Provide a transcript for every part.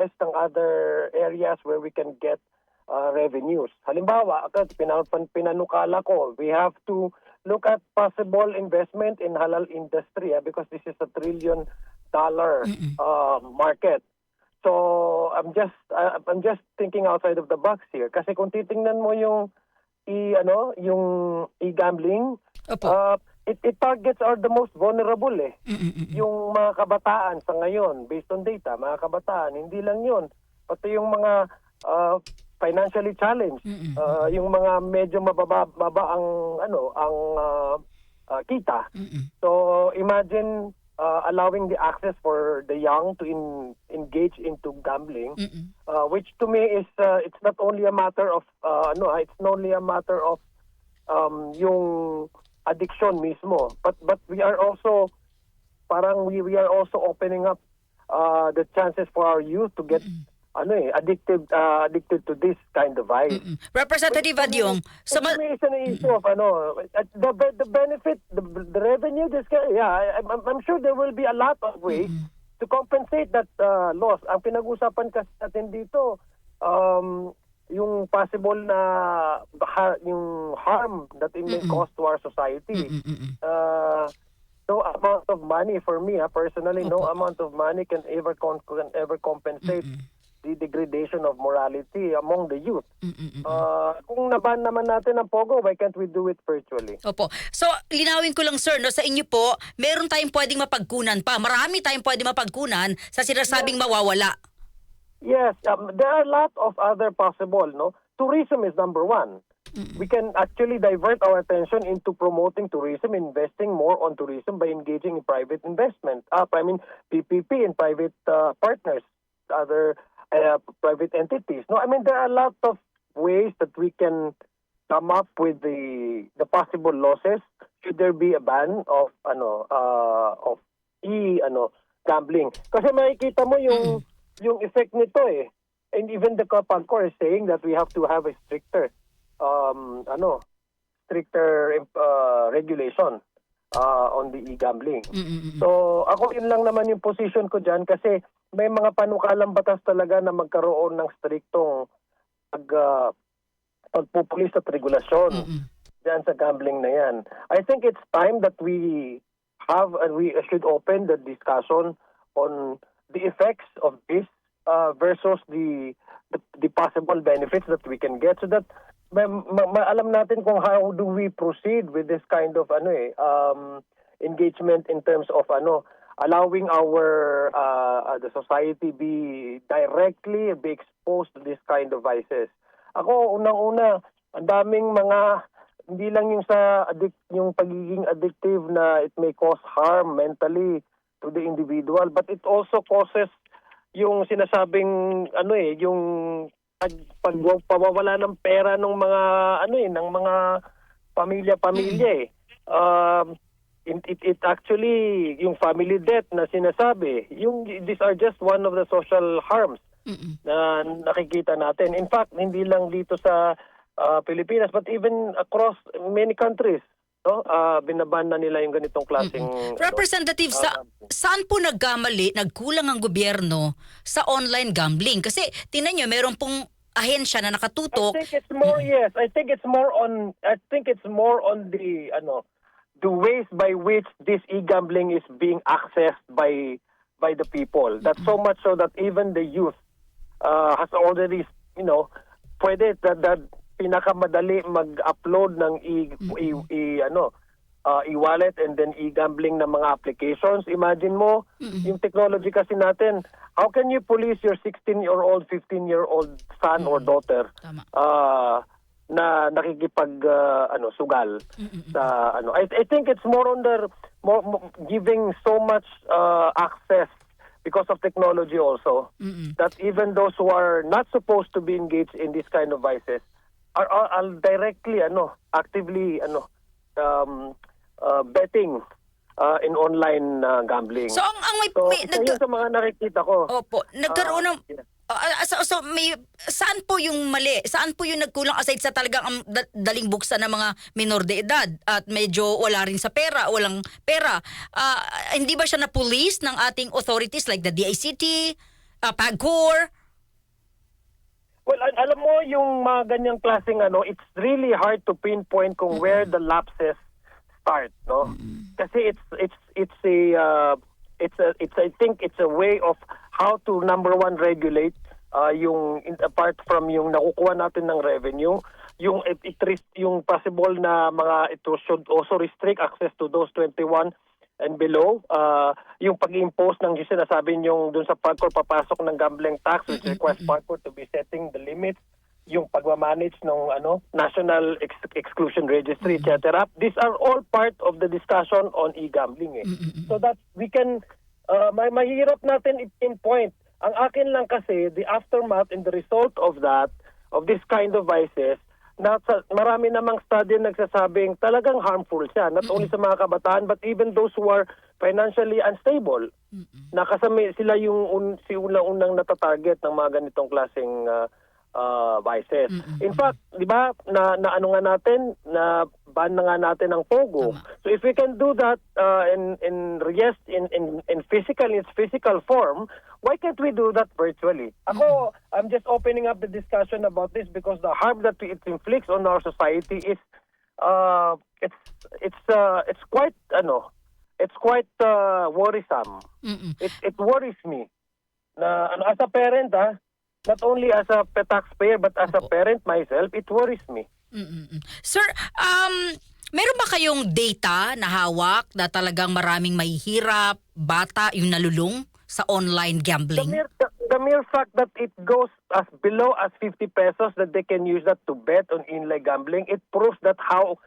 invest ng other areas where we can get uh, revenues. Halimbawa, agad pinanukala ko, we have to look at possible investment in halal industry ah, because this is a trillion dollar uh, market. So I'm just uh, I'm just thinking outside of the box here kasi kung titingnan mo yung i ano yung e-gambling Opo. uh, it, it targets are the most vulnerable eh Mm-mm-mm. yung mga kabataan sa ngayon based on data mga kabataan hindi lang yun pati yung mga uh, financially challenged Mm-mm. uh, yung mga medyo mababa mababa ang ano ang uh, uh, kita Mm-mm. so imagine uh, allowing the access for the young to in, engage into gambling Mm-mm. uh, which to me is uh, it's not only a matter of uh, no it's not only a matter of um, yung addiction mismo. But but we are also parang we we are also opening up uh, the chances for our youth to get ano eh addicted uh, addicted to this kind of vice Mm-mm. Representative Adyong, sa ma- is an issue of ano the the benefit the, the revenue this guy yeah I, I'm, I'm sure there will be a lot of ways to compensate that uh, loss. Ang pinag-usapan kasi natin dito um yung possible na ha- yung harm that it may cause to our society Mm-mm-mm. uh, no amount of money for me ah, personally no Opo. amount of money can ever con- can ever compensate the degradation of morality among the youth Mm-mm-mm. Uh, kung naban naman natin ang Pogo, why can't we do it virtually? Opo. So, linawin ko lang sir, no, sa inyo po, meron tayong pwedeng mapagkunan pa. Marami tayong pwedeng mapagkunan sa sinasabing mawawala. Yes, um, there are a lot of other possible, no? Tourism is number one. We can actually divert our attention into promoting tourism, investing more on tourism by engaging in private investment. Uh, I mean, PPP and private uh, partners, other uh, private entities. No, I mean, there are a lot of ways that we can come up with the the possible losses should there be a ban of ano uh, of e ano gambling kasi makikita mo yung yung effect nito eh and even the Kapagcor is saying that we have to have a stricter um ano stricter uh, regulation uh, on the e-gambling Mm-mm-mm. So ako yun lang naman yung position ko dyan kasi may mga panukalang batas talaga na magkaroon ng striktong pag, uh, pagpupulis at regulasyon Mm-mm. dyan sa gambling na yan. I think it's time that we have and we should open the discussion on the effects of this uh, versus the, the the possible benefits that we can get so that ma- ma- ma- alam natin kung how do we proceed with this kind of ano eh um, engagement in terms of ano allowing our uh, uh, the society be directly be exposed to this kind of vices. Ako unang-una ang daming mga hindi lang yung sa addict yung pagiging addictive na it may cause harm mentally to the individual but it also causes yung sinasabing ano eh yung pag, pag pawawala ng pera ng mga ano eh ng mga pamilya-pamilya eh. Um, it, it, it actually yung family debt na sinasabi yung these are just one of the social harms Mm-mm. na nakikita natin. In fact, hindi lang dito sa uh, Pilipinas but even across many countries, no? Uh, binaban na nila yung ganitong klaseng ano, Representative, sa, ah, saan po nagkamali, nagkulang ang gobyerno sa online gambling? Kasi tinan nyo, meron pong ahensya na I nakatutok. think it's more yes, I think it's more on I think it's more on the ano the ways by which this e-gambling is being accessed by by the people. That's so much so that even the youth uh, has already, you know, pwede that, that pinakamadali mag-upload ng e, e, e- ano uh, e-wallet and then e-gambling na mga applications. Imagine mo, yung technology kasi natin, how can you police your 16-year-old, 15-year-old son or daughter Tama. uh, na nakikipag uh, ano sugal sa ano I, I think it's more on the more, more giving so much uh, access because of technology also Mm-mm. that even those who are not supposed to be engaged in this kind of vices are, are, are directly ano actively ano um, uh, betting uh, in online uh, gambling. So, ang, ang may, So, may nag- sa mga nakikita ko. Opo, nagkaroon ng... yeah. Ah, ah, so, so may saan po yung mali? Saan po yung nagkulang aside sa talagang ang da- daling buksan ng mga minor de edad at medyo wala rin sa pera, walang pera. Ah, hindi ba siya na police ng ating authorities like the DICT, ah, PAGCOR? Well, al- alam mo yung mga ganyang klaseng ano, it's really hard to pinpoint kung where the lapses start, no? Kasi it's it's it's a uh, it's a it's I think it's a way of how to number one regulate uh, yung in, apart from yung nakukuha natin ng revenue, yung it, it yung possible na mga ito should also restrict access to those 21 and below, uh, yung pag-impose ng yung sinasabi yung dun sa PAGCOR papasok ng gambling tax which requires PAGCOR to be setting the limits, yung pagmamanage ng ano National Ex- Exclusion Registry, etc. These are all part of the discussion on e-gambling. Eh. So that we can, uh, may mahirap natin i-pinpoint. Ang akin lang kasi, the aftermath and the result of that, of this kind of vices, na sa, marami namang study nagsasabing talagang harmful siya not only sa mga kabataan but even those who are financially unstable nakasama sila yung un, si unang-unang natatarget ng mga ganitong klaseng uh, uh, vices. In fact di ba na, na ano nga natin na ban na nga natin ang pogo. So if we can do that uh, in in yes in in in physical in physical form why can't we do that virtually? Ako I'm just opening up the discussion about this because the harm that it inflicts on our society is uh it's it's uh it's quite ano it's quite uh, worrisome. Mm-mm. it it worries me. Na ano, as a parent ah not only as a taxpayer but as a parent myself it worries me Mm-mm. Sir, um, meron ba kayong data na hawak na talagang maraming mahihirap, bata, yung nalulung sa online the gambling? mere the, the mere fact that it goes as below as 50 pesos that they can use that to bet on inline gambling it proves that how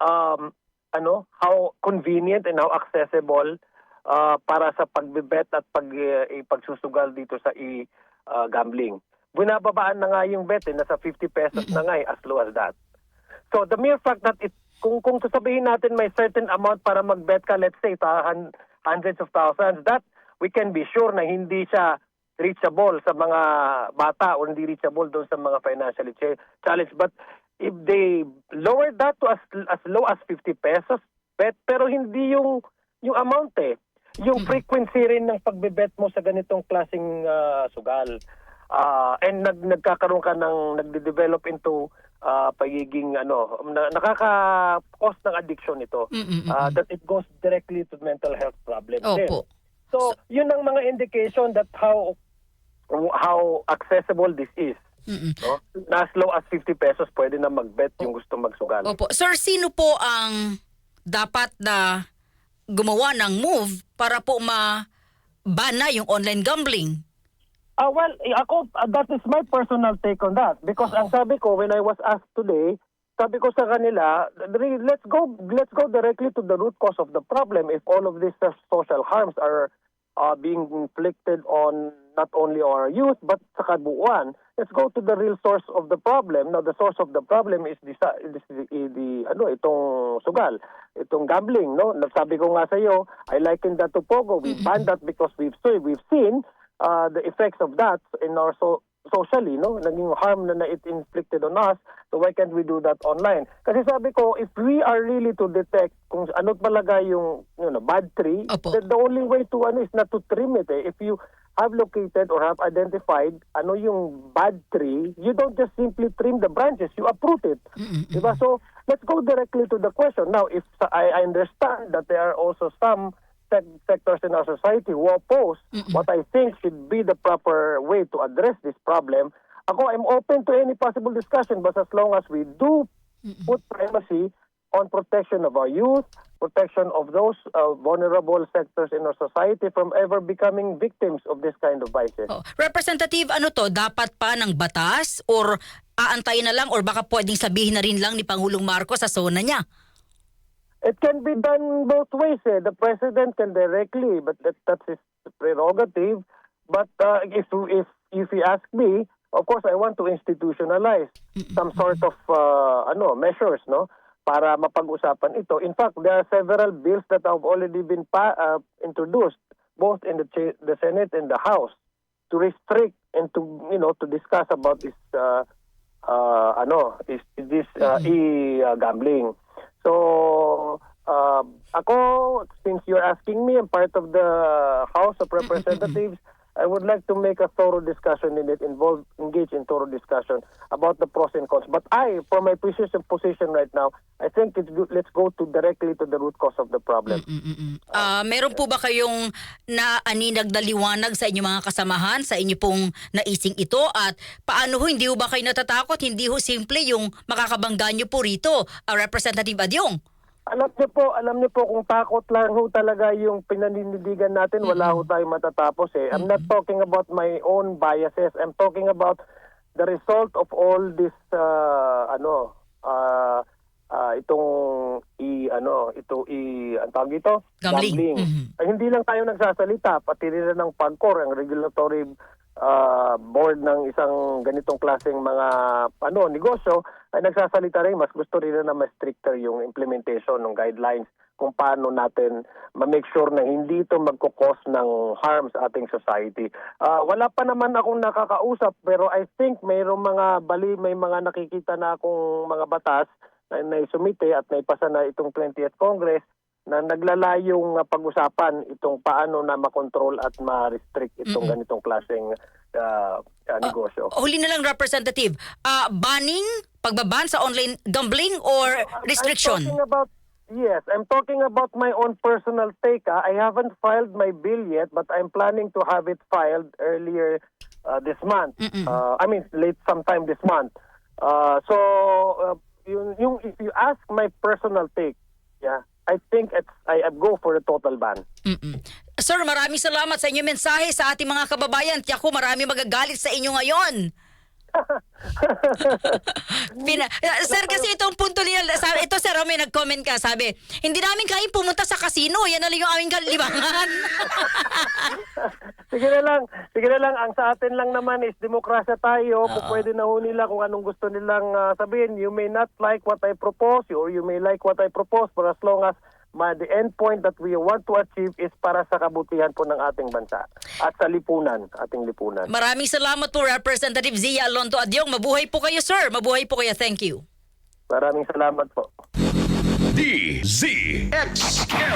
um ano how convenient and how accessible uh, para sa pagbebet at pag uh, pagsusugal dito sa e uh, gambling. Binababaan na nga yung bet eh, nasa 50 pesos na nga eh, as low as that. So the mere fact that it kung kung sasabihin natin may certain amount para mag-bet ka let's say ta, hun- hundreds of thousands that we can be sure na hindi siya reachable sa mga bata o hindi reachable doon sa mga financially cha- challenged. But if they lower that to as as low as 50 pesos bet pero hindi yung yung amount eh yung frequency rin ng pagbe-bet mo sa ganitong klaseng ah, sugal Ah, and nag nagkakaroon ka ng nagde-develop into ah, pagiging ano na, nakaka-cause ng addiction ito. Ah, that it goes directly to mental health problems. Opo. So, yun ang mga indication that how how accessible this is. Mm-mm. No? Na as low as 50 pesos pwede na mag-bet yung gusto magsugal. Opo. Sir, sino po ang dapat na gumawa ng move para po ma-bana yung online gambling? Ah well, eh, ako, ah, that is my personal take on that. Because ang sabi ko, when I was asked today, sabi ko sa kanila, let's go let's go directly to the root cause of the problem if all of these social harms are uh, being inflicted on not only our youth but sa kabuuan. Let's go to the real source of the problem. Now, the source of the problem is the, is the, the ano, itong sugal, itong gambling, no? Sabi ko nga sa iyo, I liken that to Pogo. We banned that because we've seen, we've seen uh, the effects of that in our so socially, no? Naging harm na, na it inflicted on us. So why can't we do that online? Kasi sabi ko, if we are really to detect kung ano talaga yung you know, bad tree, Opo. then the only way to ano is not to trim it. Eh. If you have located or have identified ano yung bad tree, you don't just simply trim the branches, you uproot it. Diba? So, let's go directly to the question. Now, if I, understand that there are also some sec- sectors in our society who oppose what I think should be the proper way to address this problem, ako, I'm open to any possible discussion, but as long as we do put primacy on protection of our youth, protection of those uh, vulnerable sectors in our society from ever becoming victims of this kind of vices. Oh, Representative, ano to? Dapat pa ng batas? Or aantayin na lang? Or baka pwedeng sabihin na rin lang ni Pangulong Marcos sa zona niya? It can be done both ways. Eh. The president can directly, but that, that's his prerogative. But uh, if if if you ask me, of course, I want to institutionalize some sort of uh, ano measures, no, para mapag-usapan ito. In fact, there are several bills that have already been pa- uh, introduced, both in the the Senate and the House, to restrict and to you know to discuss about this uh, uh, ano is this uh, e uh, gambling. So uh, ako since you're asking me I'm part of the House of Representatives I would like to make a thorough discussion in it, involve, engage in thorough discussion about the pros and cons. But I, from my position, position right now, I think it's good, let's go to directly to the root cause of the problem. Mm-mm. Ah, meron po ba kayong naaninag na liwanag sa inyong mga kasamahan sa inyo pong naising ito at paano ho hindi ho ba kayo natatakot hindi ho simple yung makakabangga nyo po rito ah, Representative Adyong Alam niyo po, alam niyo po kung takot lang ho talaga yung pinanindigan natin, wala ho tayo matatapos eh. I'm not talking about my own biases. I'm talking about the result of all this uh, ano uh, uh, itong i ano ito i ang tawag ito Gambling. Mhm. Ay, hindi lang tayo nagsasalita pati rin ng PAGCOR ang regulatory uh, board ng isang ganitong klaseng mga ano negosyo ay nagsasalita rin mas gusto rin na mas stricter yung implementation ng guidelines kung paano natin ma-make sure na hindi ito magkukos ng harm sa ating society. Ah, wala pa naman akong nakakausap pero I think mayroong mga bali, may mga nakikita na akong mga batas na naisumite at naipasa na itong 20th Congress na naglalayong uh, pag-usapan itong paano na makontrol at ma-restrict itong ganitong klaseng uh, uh, negosyo. huli na lang Representative ah, banning pagbaban sa online gambling or I'm restriction talking about yes, I'm talking about my own personal take. ah. I haven't filed my bill yet, but I'm planning to have it filed earlier uh, this month. Mm-mm. Uh, I mean, late sometime this month. Uh, so, uh, yung, yung, if you ask my personal take, yeah, I think it's I, I go for the total ban. Mm-mm. Sir, maraming salamat sa inyong mensahe sa ating mga kababayan. Ko marami magagalit sa inyo ngayon. Pina, uh, sir, kasi itong punto niya, sabi, ito sir, may nag-comment ka, sabi, hindi namin kayang pumunta sa casino, yan na lang yung aming kalibangan. sige na lang, sige na lang. Ang sa atin lang naman is demokrasya tayo. Kung pwede na ho nila kung anong gusto nilang ah, sabihin. You may not like what I propose or you may like what I propose but as long as ma, the end point that we want to achieve is para sa kabutihan po ng ating bansa at sa lipunan, ating lipunan. Maraming salamat po, Representative Zia Alonto Adyong. Mabuhay po kayo, sir. Mabuhay po kayo. Thank you. Maraming salamat po. DZXL.